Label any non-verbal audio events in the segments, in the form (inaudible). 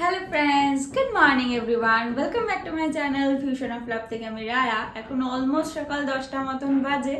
Hello friends good morning everyone welcome back to my channel fusion of love থেকে আমি রায়া। এখন almost সকাল দশটা মতন বাজে।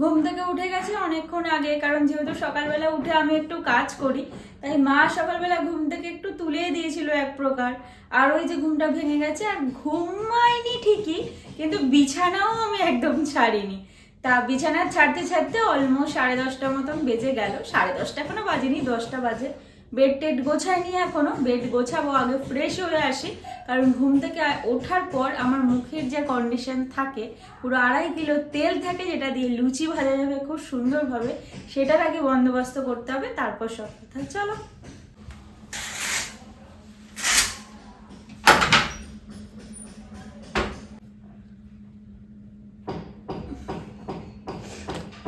ঘুম থেকে উঠে গেছি অনেকক্ষণ আগে, কারণ যেহেতু সকালবেলা উঠে আমি একটু কাজ করি, তাই মা সকালবেলা ঘুম থেকে একটু তুলে দিয়েছিল এক প্রকার। আর ওই যে ঘুমটা ভেঙে গেছে, আর ঘুমাইনি ঠিকই, কিন্তু বিছানাও আমি একদম ছাড়িনি। তা বিছানা ছাড়তে ছাড়তে অলমোস্ট সাড়ে দশটা মতন বেজে গেল। সাড়ে দশটা এখনও বাজেনি, দশটা বাজে। বেড টেড গোছাইনি এখনও, বেড গোছাবো আগে ফ্রেশ হয়ে আসি। কারণ ঘুম থেকে ওঠার পর আমার মুখের যে কন্ডিশন থাকে, পুরো আড়াই কিলো তেল থাকে যেটা দিয়ে লুচি ভাজা যাবে খুব সুন্দরভাবে, সেটার আগে বন্দোবস্ত করতে হবে, তারপর সব কথা। চলো।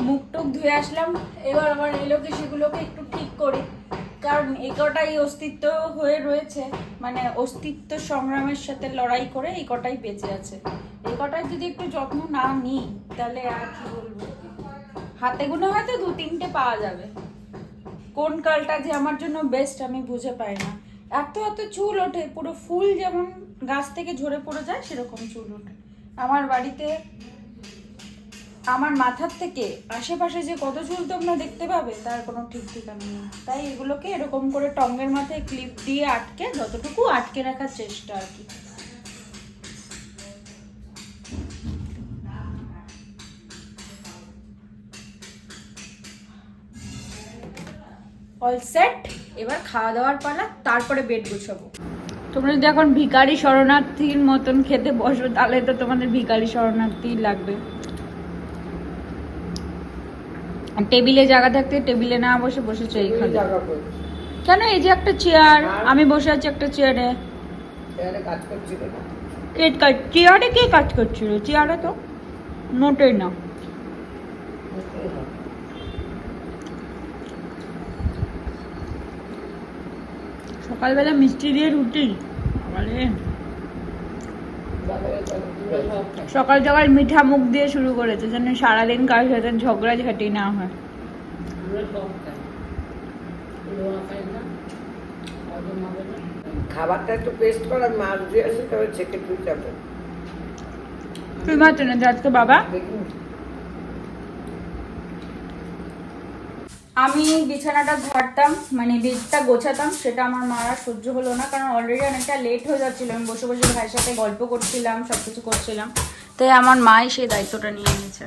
মুখ টুক ধুয়ে আসলাম, এবার আমার এলোকে সেগুলোকে একটু ঠিক করি। কারণ এই অস্তিত্ব হয়ে রয়েছে মানে অস্তিত্ব সংগ্রামের সাথে লড়াই করে এই কটাই বেঁচে আছে। এই কটাই যদি একটু যত্ন না নিই, তাহলে আর কি বলব? হাতে গুনে হয়তো দু তিনটে পাওয়া যাবে। কোন কালটা যে আমার জন্য বেস্ট আমি বুঝে পাই না। এত এত চুল ওঠে, পুরো ফুল যেমন গাছ থেকে ঝরে পড়ে যায়, সেরকম চুল ওঠে। আমার বাড়িতে আমার মাথার থেকে আশেপাশে যে কত চুল তোমরা দেখতে পাবে, তার কোনো ঠিক ঠিকানা নেই। তাই এগুলোকে এরকম করে টঙ্গের মাথায় ক্লিপ দিয়ে আটকে, যতটুকু আটকে রাখার চেষ্টা আর কি। অল সেট এবার খাওয়া দাওয়ার পালা, তারপরে বেড গুছাবো। তোমরা যদি এখন ভিখারি শরণার্থীর মতন খেতে বসো তাহলে তো তোমাদের ভিখারি শরণার্থী লাগবে। টেবিলে জায়গা থাকতে টেবিলে না বসে বসেছে এইখানে। কেন এই যে একটা চেয়ার আমি বসে আছি একটা চেয়ারে কে কাজ চেয়ারে কে কাজ করছিল? চেয়ারে তো মোটেই না। সকালবেলা মিষ্টি দিয়ে রুটি। আরে সকাল সকাল মিঠা মুখ দিয়ে শুরু করেছে যেন সারাদিন কার সাথে ঝগড়া ঝাঁটি না হয়। খাবারটা একটু পেস্ট করার মাছ দিয়ে আসে তবে ছেঁকে তুই যাবে। তুই আজকে বাবা। আমি বিছানাটা ঝাড়তাম মানে বেডটা গোছাতাম সেটা আমার মারা সহ্য হলো না কারণ অলরেডি অনেকটা লেট হয়ে যাচ্ছিল। আমি বসে বসে ভাইয়ের সাথে গল্প করছিলাম সব কিছু করছিলাম। তাই আমার মাই সেই দায়িত্বটা নিয়ে নিয়েছে।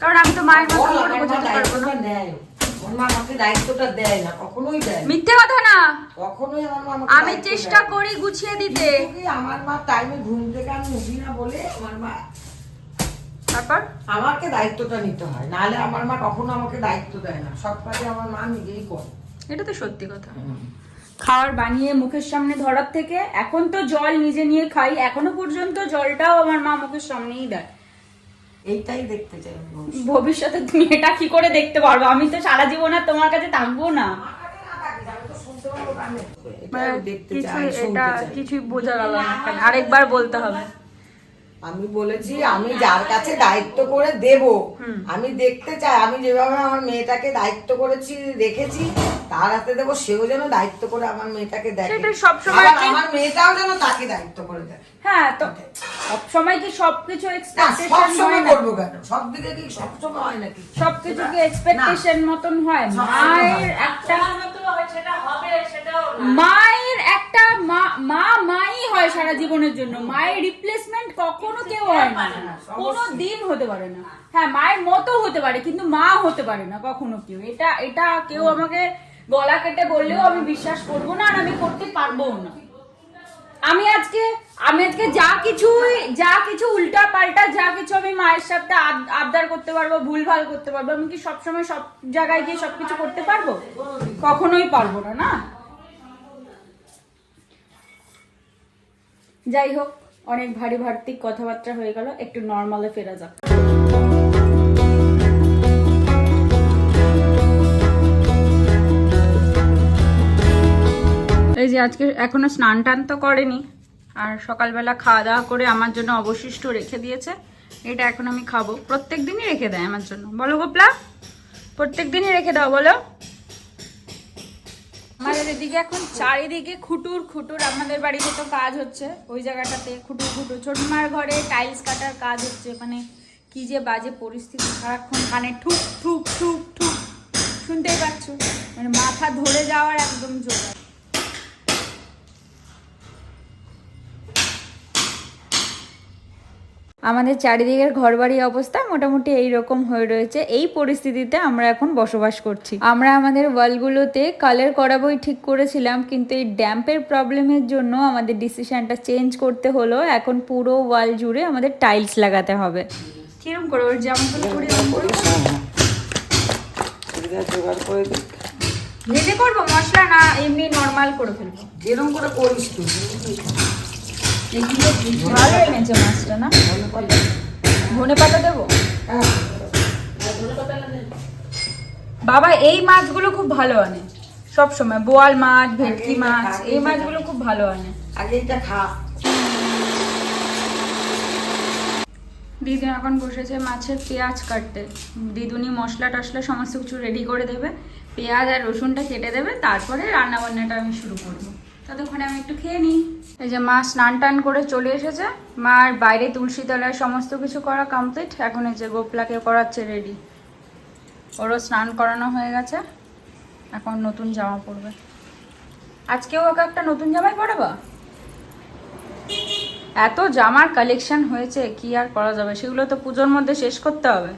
কারণ আমি তো মায়ের মতো করে গোছাতে পারব না। দায়িত্বটা নেয়। ওর মা আমাকে দায়িত্বটা দেয় না কখনোই দেয় না। মিথ্যে কথা না! কখনোই আমার মা আমাকে আমি চেষ্টা করি গুছিয়ে দিতে। আমার মা টাইমে ঘুম থেকে আমি উঠি না বলে আমার মা তারপর? আমাকে দায়িত্বটা নিতে হয় নাহলে আমার মা কখনো আমাকে দায়িত্ব দেয় না। সব কাজে আমার মা নিজেই করে। এটা তো সত্যি কথা। খাবার বানিয়ে মুখের সামনে ধরার থেকে এখন তো জল নিজে নিয়ে খাই এখনও পর্যন্ত জলটাও আমার মা মুখের সামনেই দেয়। এইটাই দেখতে চাই ভবিষ্যতে। তুমি এটা কি করে দেখতে পারবে? আমি তো সারা জীবন আর তোমার কাছে থাকব না। আমি তো শুনতে পাবো কানে। মানে এটা কিছুই বোঝা গেল না আরেকবার বলতে হবে। আমি বলেছি আমি যার কাছে দায়িত্ব করে দেব আমি দেখতে চাই আমি যেভাবে আমার মেয়েটাকে দায়িত্ব করেছি রেখেছি তার হাতে দেবো সেও যেন দায়িত্ব করে আমার মেয়েটাকে দেখে। সেটা সবসময় আবার কি- আমার মেয়েটাও যেন তাকে দায়িত্ব করে দেয় হ্যাঁ তো সব সময় কি সবকিছু এক্সপেকটেশন সবসময় হয় না করব কেন? সব দিকে কি সবসময় হয় নাকি? সবকিছু কি এক্সপেকটেশন মতন হয়? মায়ের একটা মায়ের একটা মা মা মাই হয় সারা জীবনের জন্য। মায়ের রিপ্লেসমেন্ট কখনো কেউ হয় না। কোনো দিন হতে পারে না। হ্যাঁ মায়ের মতো হতে পারে কিন্তু মা হতে পারে না কখনো কেউ। এটা এটা কেউ আমাকে গলা কেটে বললেও আমি বিশ্বাস করব না আর আমি করতে পারব না। আমি আজকে আমি আজকে যা কিছু যা কিছু উল্টা পাল্টা যা কিছু আমি মায়ের সাথে আব- আবদার করতে পারব, ভুলভাল করতে পারব, আমি কি সবসময় সব জায়গায় গিয়ে সবকিছু করতে পারব? কখনোই পারব না না? যাই হোক, অনেক ভারী ভার্তিক কথাবার্তা হয়ে গেল, একটু নর্মালে ফেরা যাক। যে আজকে এখনও স্নান টান তো করেনি। আর সকালবেলা খাওয়া দাওয়া করে আমার জন্য অবশিষ্ট রেখে দিয়েছে। এটা এখন আমি খাব। প্রত্যেক দিনই রেখে দেয় আমার জন্য। বলো গোপলা প্রত্যেক দিনই রেখে দাও, বলো। আমাদের এদিকে এখন চারিদিকে খুটুর খুটুর। আমাদের বাড়িতে তো কাজ হচ্ছে ওই জায়গাটাতে, খুটুর খুটুর। ছোট মার ঘরে টাইলস কাটার কাজ হচ্ছে। মানে কি যে বাজে পরিস্থিতি। সারাক্ষণ কানে ঠুক ঠুক ঠুক ঠুক শুনতেই পাচ্ছ? মানে মাথা ধরে যাওয়ার একদম জোগাড়। আমাদের চারিদিকের ঘরবাড়ি অবস্থা মোটামুটি এই রকম হয়ে রয়েছে। এই পরিস্থিতিতে আমরা এখন বসবাস করছি। আমরা আমাদের ওয়ালগুলোতে কালার করাবোই ঠিক করেছিলাম কিন্তু এই ড্যাম্পের প্রবলেমের জন্য আমাদের ডিসিশনটা চেঞ্জ করতে হলো। এখন পুরো ওয়াল জুড়ে আমাদের টাইলস লাগাতে হবে। কিরম করে? ওর জামাগুলো করে এরম করে জোগাড় ভেজে করব? মশলা না এমনি নর্মাল করে ফেলব? যেরকম করে করিস তুই? ভালো এনেছে মাছটা না? ধনে পাতা দেবো? বাবা এই মাছগুলো খুব ভালো আনে। সব সময় বোয়াল মাছ ভেটকি মাছ এই মাছগুলো খুব ভালো আনে। আগে এটা খা। দিদি এখন বসেছে মাছের পেঁয়াজ কাটতে। দিদুনি মশলা টশলা সমস্ত কিছু রেডি করে দেবে। পেঁয়াজ আর রসুনটা কেটে দেবে তারপরে রান্না বান্নাটা আমি শুরু করব। ততক্ষণে আমি একটু খেয়ে নিই। এই যে মা স্নান টান করে চলে এসেছে। মার বাইরে তুলসী তলায় সমস্ত কিছু করা কমপ্লিট এখন এই যে গোপলাকে করাচ্ছে রেডি ওরও স্নান করানো হয়ে গেছে। এখন নতুন জামা পরবে। আজকেও ওকে একটা নতুন জামাই পরাবা? এত জামার কালেকশন হয়েছে, কি আর করা যাবে? সেগুলো তো পুজোর মধ্যে শেষ করতে হবে।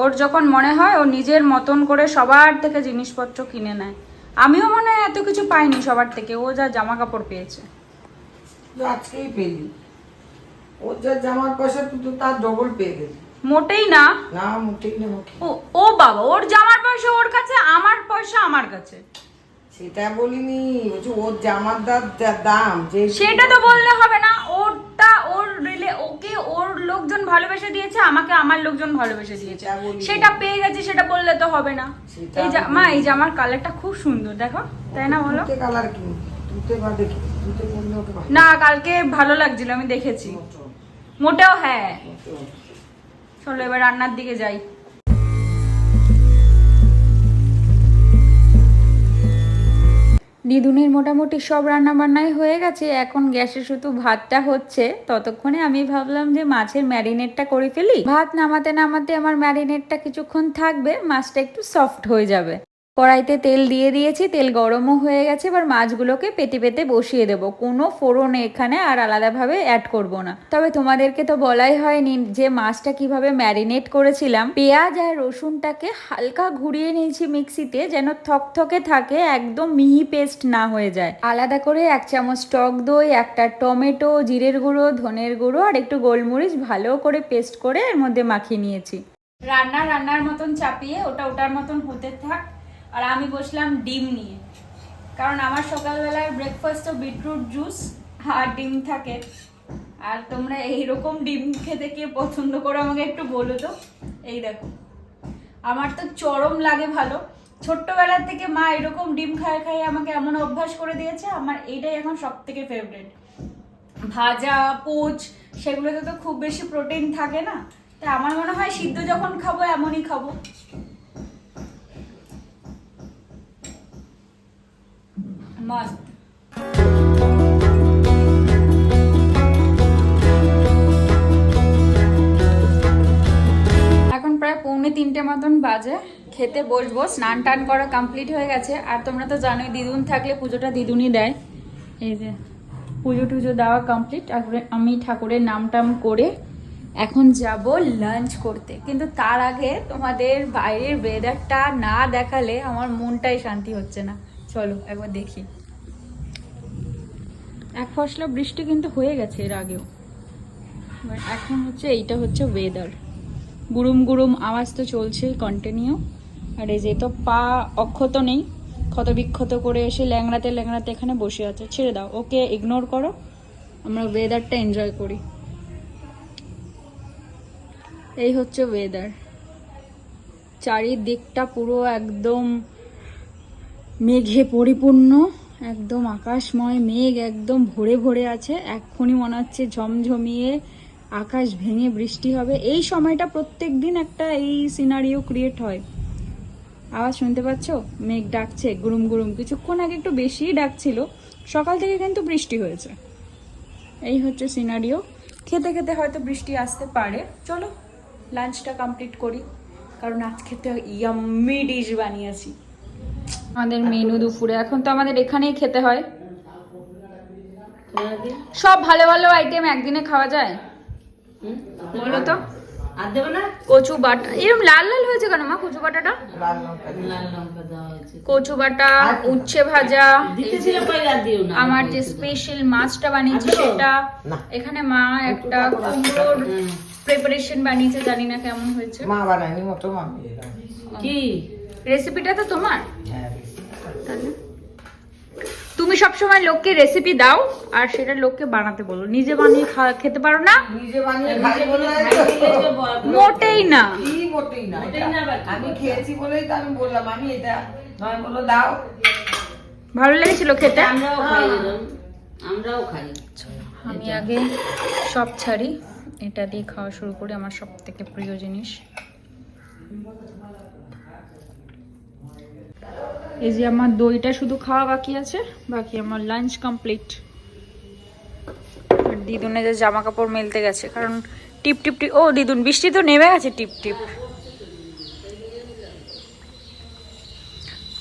ওর যখন মনে হয়, ও নিজের মতন করে সবার থেকে জিনিসপত্র কিনে নেয়। আমিও মনে হয় এত কিছু পাইনি সবার থেকে ও যা জামা কাপড় পেয়েছে আজকেই পেলি। ওর যা জামার পয়সা তুই তো তার ডবল পেয়ে গেলি। মোটেই না। না মোটেই না ও ও বাবা ওর জামার পয়সা ওর কাছে আমার পয়সা আমার কাছে। সেটা বলিনি বলছি ওর জামার দাম যে সেটা তো বললে হবে না ওরটা ওর রিলে ওকে ওর লোকজন ভালোবেসে দিয়েছে আমাকে আমার লোকজন ভালোবেসে দিয়েছে। সেটা পেয়ে গেছি সেটা বললে তো হবে না। এই যে মা এই জামার কালারটা খুব সুন্দর দেখো তাই না বলো? কালার কি? না কালকে ভালো লাগছিল আমি দেখেছি। মোটেও হ্যাঁ। চলো এবার রান্নার দিকে যাই। দিদুনের মোটামুটি সব রান্নাবান্নাই হয়ে গেছে, এখন গ্যাসে শুধু ভাতটা হচ্ছে। ততক্ষণে আমি ভাবলাম যে মাছের ম্যারিনেটটা করে ফেলি। ভাত নামাতে নামাতে আমার ম্যারিনেটটা কিছুক্ষণ থাকবে, মাছটা একটু সফট হয়ে যাবে। কড়াইতে তেল দিয়ে দিয়েছি, তেল গরমও হয়ে গেছে, এবার মাছগুলোকে পেতে পেতে বসিয়ে দেবো। কোনো ফোড়ন এখানে আর আলাদাভাবে অ্যাড করব না। তবে তোমাদেরকে তো বলাই হয়নি যে মাছটা কীভাবে ম্যারিনেট করেছিলাম। পেঁয়াজ আর রসুনটাকে হালকা ঘুরিয়ে নিয়েছি মিক্সিতে, যেন থকথকে থাকে, একদম মিহি পেস্ট না হয়ে যায়। আলাদা করে এক চামচ টক দই, একটা টমেটো, জিরের গুঁড়ো, ধনের গুঁড়ো আর একটু গোলমরিচ ভালো করে পেস্ট করে এর মধ্যে মাখিয়ে নিয়েছি। রান্না রান্নার মতন চাপিয়ে ওটা ওটার মতন হতে থাক। আর আমি বসলাম ডিম নিয়ে। কারণ আমার সকালবেলায় ব্রেকফাস্টও বিটরুট জুস আর ডিম থাকে। আর তোমরা এইরকম ডিম খেতে কে পছন্দ করো আমাকে একটু বলো তো। এই দেখো। আমার তো চরম লাগে ভালো। ছোট্টবেলার থেকে মা এরকম ডিম খায় খায় আমাকে এমন অভ্যাস করে দিয়েছে, আমার এইটাই এখন সব থেকে ফেভারিট ভাজা, পোচ, সেগুলোতে তো খুব বেশি প্রোটিন থাকে না। তাই আমার মনে হয় সিদ্ধ যখন খাব, এমনই খাব। মস্ত এখন প্রায় পৌনে তিনটে মতন বাজে। খেতে বসবো, স্নান টান করা কমপ্লিট হয়ে গেছে। আর তোমরা তো জানোই, দিদুন থাকলে পুজোটা দিদুনই দেয়। এই যে, পুজো টুজো দেওয়া কমপ্লিট আমি ঠাকুরের নাম টাম করে এখন যাব লাঞ্চ করতে। কিন্তু তার আগে তোমাদের বাইরের ওয়েদারটা না দেখালে আমার মনটাই শান্তি হচ্ছে না। চলো, একবার দেখি। এক ফসলা বৃষ্টি কিন্তু হয়ে গেছে এর আগেও। এখন হচ্ছে এইটা হচ্ছে ওয়েদার গুরুম গুরুম আওয়াজ তো চলছেই কন্টিনিউ আর এই যে তো পা অক্ষত নেই ক্ষত বিক্ষত করে এসে ল্যাংড়াতে ল্যাংড়াতে এখানে বসে আছে। ছেড়ে দাও, ওকে ইগনোর করো, আমরা ওয়েদারটা এনজয় করি। এই হচ্ছে ওয়েদার চারিদিকটা পুরো একদম মেঘে পরিপূর্ণ, একদম আকাশময় মেঘ একদম ভরে ভরে আছে। এক্ষুনি মনে হচ্ছে ঝমঝমিয়ে আকাশ ভেঙে বৃষ্টি হবে। এই সময়টা প্রত্যেক দিন একটা এই সিনারিও ক্রিয়েট হয়। আওয়াজ শুনতে পাচ্ছ? মেঘ ডাকছে, গুরুম গুরুম। কিছুক্ষণ আগে একটু বেশিই ডাকছিল। সকাল থেকে কিন্তু বৃষ্টি হয়েছে। এই হচ্ছে সিনারিও খেতে খেতে হয়তো বৃষ্টি আসতে পারে। চলো লাঞ্চটা কমপ্লিট করি। কারণ আজকে তো ইয়াম্মি ডিশ বানিয়েছি। আমাদের মেনু দুপুরে। এখন তো আমাদের এখানেই খেতে হয়। সব ভালো ভালো আইটেম একদিনে খাওয়া যায়? বলো তো। কচু বাটা। এরকম লাল লাল হয়েছে কেন মা কচু বাটাটা? কচু বাটা উচ্ছে ভাজা। আমার যে স্পেশাল মাছটা বানিয়েছি সেটা। এখানে মা একটা কুমড়োর প্রিপারেশন বানিয়েছে জানি না কেমন হয়েছে। মা বানায়নি মোটো কি? রেসিপিটা তো তোমার? হ্যাঁ। তাহলে। তুমি সবসময় লোককে রেসিপি দাও আর সেটা লোককে বানাতে বলো। নিজে বানিয়ে খেতে পারো না? নিজে বানিয়ে (laughs) মোটেই না। মোটেই আমি খেয়েছি বলেই তো আমি বললাম আমি এটা নয় বলো দাও। ভালো লেগেছিল খেতে? আমরাও খাই আমরাও খাই। আমি আগে সব ছাড়ি। এটা দিয়ে খাওয়া শুরু করি আমার সব থেকে প্রিয় জিনিস। এই যে আমার দইটা শুধু খাওয়া বাকি আছে, বাকি আমার লাঞ্চ কমপ্লিট দিদুনে যে জামা কাপড় মেলতে গেছে, কারণ টিপ টিপ টিপ ও দিদুন, বৃষ্টি তো নেমে গেছে টিপ টিপ।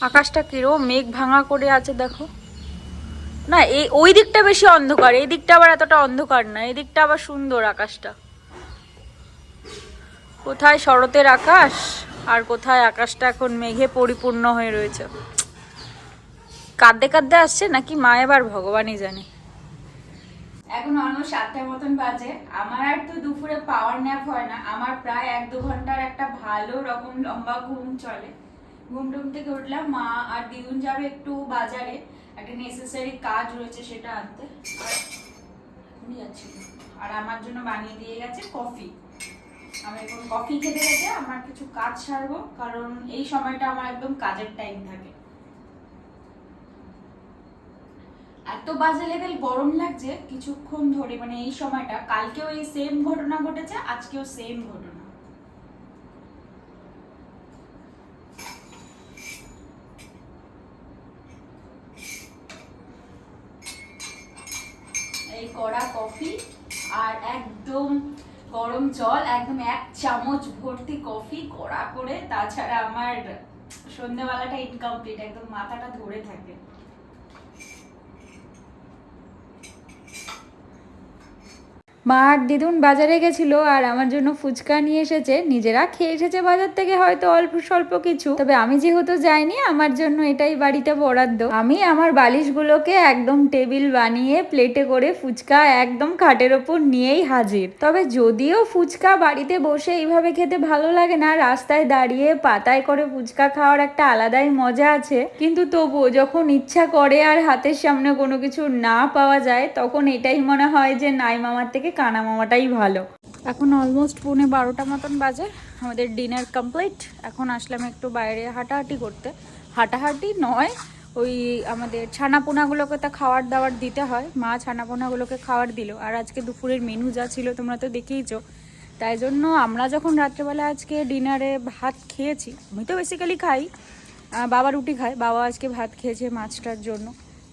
আকাশটা কিরো মেঘ ভাঙা করে আছে দেখো। না, এই ওই দিকটা বেশি অন্ধকার, এই দিকটা আবার এতটা অন্ধকার না, এই দিকটা আবার সুন্দর আকাশটা। কোথায় শরতের আকাশ? আর কোথায় আকাশটা এখন মেঘে পরিপূর্ণ হয়ে রয়েছে। কাঁদতে কাঁদতে আসছে নাকি মা এবার ভগবানই জানে। এখন অলমোস্ট সাতটার মতন বাজে। আমার আর তো দুপুরে পাওয়ার ন্যাপ হয় না। আমার প্রায় এক দু ঘণ্টার একটা ভালো রকম লম্বা ঘুম চলে। ঘুম টুম থেকে উঠলাম, মা আর দিদুন যাবে একটু বাজারে। একটা নেসেসারি কাজ রয়েছে সেটা আনতে। আর আমার জন্য বানিয়ে দিয়ে গেছে কফি আমি এখন কফি খেতে খেতে আমার কিছু কাজ সারবো, কারণ এই সময়টা আমার একদম কাজের টাইম থাকে। এত বাজে লেভেল গরম লাগছে, কিছুক্ষণ ধরে মানে এই সময়টা, কালকেও এই সেম ঘটনা ঘটেছে, আজকেও সেম ঘটনা। এই কড়া কফি, আর একদম গরম জল, একদম এক চামচ ভর্তি কফি কড়া করে। তাছাড়া আমার সন্ধ্যেবেলাটা ইনকমপ্লিট একদম মাথাটা ধরে থাকে। মা আর দিদুন বাজারে গেছিল আর আমার জন্য ফুচকা নিয়ে এসেছে। নিজেরা খেয়ে এসেছে বাজার থেকে হয়তো অল্প স্বল্প কিছু। তবে আমি যেহেতু যাইনি, আমার জন্য এটাই বাড়িতে বরাদ্দ। আমি আমার বালিশগুলোকে একদম টেবিল বানিয়ে প্লেটে করে ফুচকা একদম খাটের ওপর নিয়েই হাজির। তবে যদিও ফুচকা বাড়িতে বসে এইভাবে খেতে ভালো লাগে না, রাস্তায় দাঁড়িয়ে পাতায় করে ফুচকা খাওয়ার একটা আলাদাই মজা আছে। কিন্তু তবুও যখন ইচ্ছা করে আর হাতের সামনে কোনো কিছু না পাওয়া যায়, তখন এটাই মনে হয় যে, নাই, মামার থেকে কানা মামাটাই ভালো। এখন অলমোস্ট পৌনে বারোটা মতন বাজে, আমাদের ডিনার কমপ্লিট এখন আসলাম একটু বাইরে হাঁটাহাঁটি করতে। হাঁটাহাঁটি নয়, ওই আমাদের ছানাপোনাগুলোকে তো খাবার দাবার দিতে হয়। মা ছানাপোনাগুলোকে খাবার দিল। আর আজকে দুপুরের মেনু যা ছিল তোমরা তো দেখেইছো। তাই জন্য আমরা যখন রাত্রেবেলা আজকে ডিনারে ভাত খেয়েছি, আমি তো বেসিক্যালি খাই। বাবা রুটি খায়, বাবা আজকে ভাত খেয়েছে মাছটার জন্য।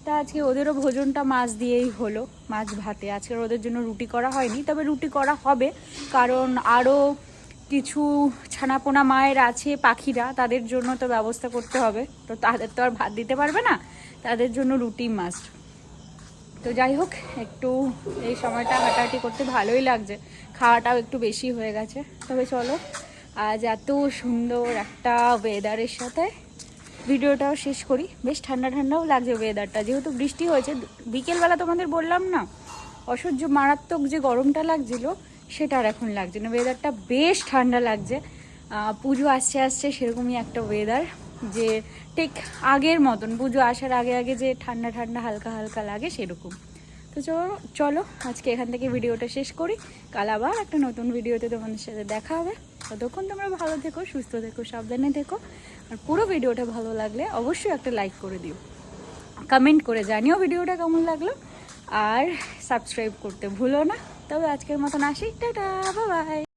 তা আজকে ওদেরও ভোজনটা মাছ দিয়েই হলো, মাছ ভাতে। আজকে ওদের জন্য রুটি করা হয়নি, তবে রুটি করা হবে। কারণ আরও কিছু ছানাপোনা মায়ের আছে, পাখিরা, তাদের জন্য তো ব্যবস্থা করতে হবে। তো তাদের তো আর ভাত দিতে পারবে না, তাদের জন্য রুটি মাস্ট তো যাই হোক, একটু এই সময়টা হাঁটাহাঁটি করতে ভালোই লাগছে। খাওয়াটাও একটু বেশি হয়ে গেছে। তবে চলো, আজ এত সুন্দর একটা ওয়েদারের সাথে ভিডিওটাও শেষ করি। বেশ ঠান্ডা ঠান্ডাও লাগছে ওয়েদারটা যেহেতু বৃষ্টি হয়েছে, বিকেলবেলা তোমাদের বললাম না, অসহ্য মারাত্মক যে গরমটা লাগছিল, সেটা আর এখন লাগছে না। ওয়েদারটা বেশ ঠান্ডা লাগছে। পুজো আসছে আসছে সেরকমই একটা ওয়েদার যে ঠিক আগের মতন, পুজো আসার আগে আগে যে ঠান্ডা ঠান্ডা হালকা হালকা লাগে সেরকম। তো চলো চলো, আজকে এখান থেকে ভিডিওটা শেষ করি। কাল আবার একটা নতুন ভিডিওতে তোমাদের সাথে দেখা হবে। ততক্ষণ তোমরা ভালো থেকো, সুস্থ থেকো, সাবধানে থেকো। আর পুরো ভিডিওটা ভালো লাগলে অবশ্যই একটা লাইক করে দিও। কমেন্ট করে জানিও ভিডিওটা কেমন লাগল। আর সাবস্ক্রাইব করতে ভুলো না। তবে আজকের মতন আসি। Tata bye